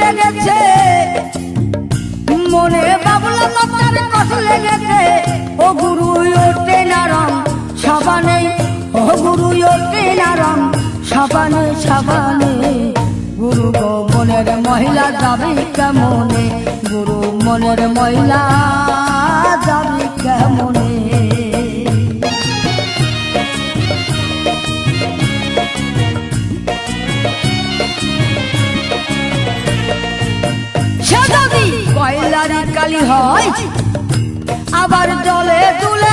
লেগেছে। মনে বাবুলা মাতার কষ্ট লেগেছে। ও গুরু সাবানে। ও গুরু সাবানে সাবানে। গুরু গো, মনের মহিলা যাবে কেমনে? গুরু মনের মহিলা যাবে কেমনে? হয়। আবার জলে তুলে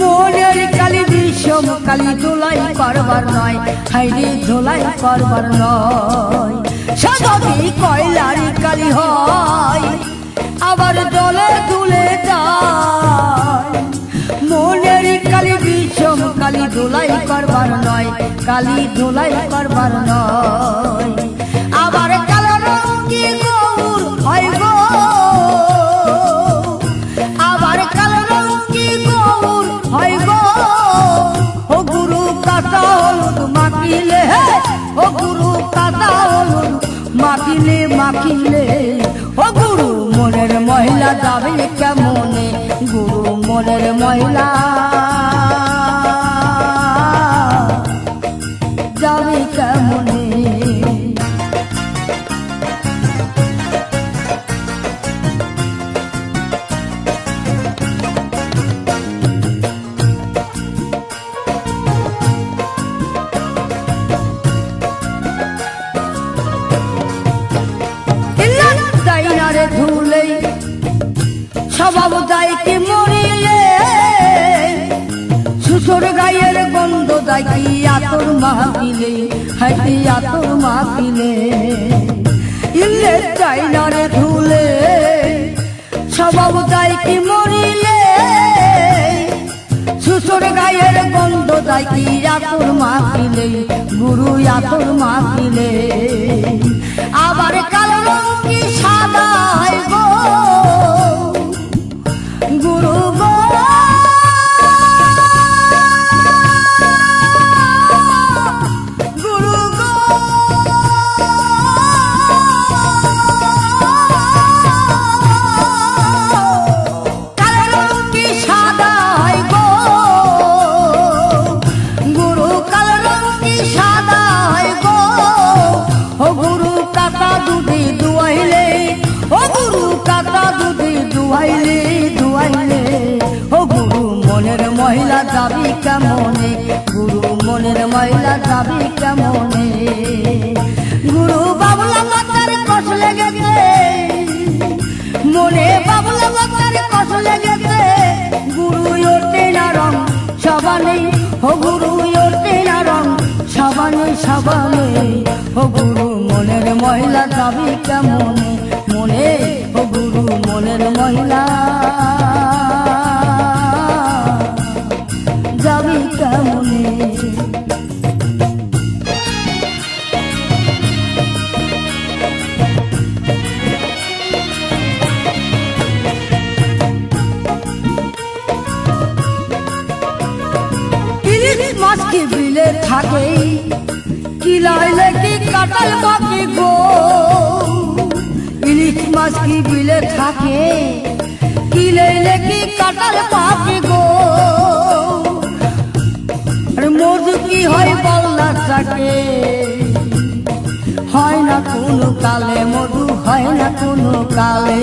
মনের কালি বিষম কালি ধুলাই করবার নয়। হাইরে ধুলাই করবার নয়। সে যদি কয়লারি কালি হয়। আবার জলে তুলে যায়। মনের কালি বিষম কালি ধুলাই করবার নয়। কালি ধুলাই করবার নয়। আবার হলুদ মাখিলে মাখিলে। ও গুরু মনের মহিলা যাবে কেমনে? গুরু মনের মহিলা। যাবে কেমনে? সুসর গায়ের গন্ধ দায় কি আতর মাহিলে হাইতে আতর মাহিলে ইলে দাইনারে ধুলে, স্বভাব দায় কি মরিলে। সুসর গায়ের গন্ধ কি আতর মাখিলে গুরু আতর মাখিলে আবার কালো রঙি সাদা হয় গো? দুধি দুয়াইলে। ও গুরু মনের মহিলা যাবি কেমনে? গুরু মনের মহিলা যাবি কেমনে? গুরু বাবলা মাতার কষ লেগেছে। মনে বাবলা মাতার কষ লেগেছে। গুরু ওঠে না রং সবানে ও গুরু ওঠে না রং সবানে সবানে ও গুরু মহিলা যাবি কেমনে? মনে ও গুরু মনের মহিলা। যাবি কেমনে? মাছ কি বিলে থাকে কি লাইলে কি কাটাল বাকি গো। ইলিশ মাছ কি বিলে থাকে? কি লাইলে কি কাটাল বাকি গো? আর মধু কি হয় বলনা থাকে? হয় না কোনো কালে মধু হয় না কোনো কালে।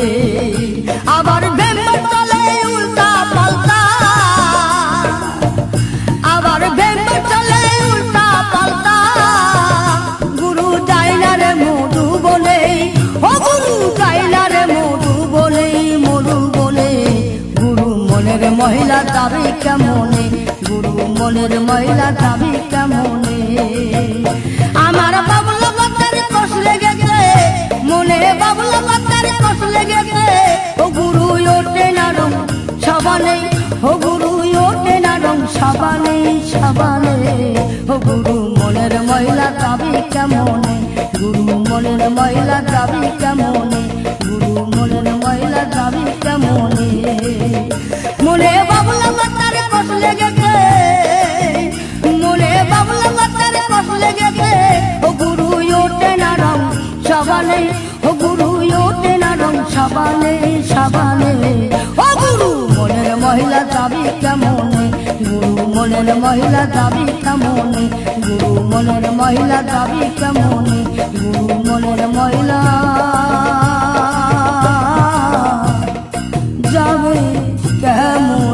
যাবে কেমনে? গুরু মনের মহিলা যাবে কেমনে? আমার বাবুলা বাচ্চার কষ লেগেছে মনে বাবুলা বাচ্চার কষ লেগেছে ও গুরু, ওঠে না রং, সবানে। ও গুরু, ওঠে না রং, সবানে সবানে। ও গুরু মনের মহিলা যাবে কেমনে? গুরু মনের মহিলা যাবে কেমনে? গুরু মনের মহিলা যাবে কেমনে? মনে সাবানে সাবানে। ও গুরু, মনের মহিলা দাবি কেমনে? গুরু, মনের মহিলা দাবি কেমনে? গুরু, মনের মহিলা দাবি কেমনে? গুরু, মনের মহিলা। যাবে কেমন?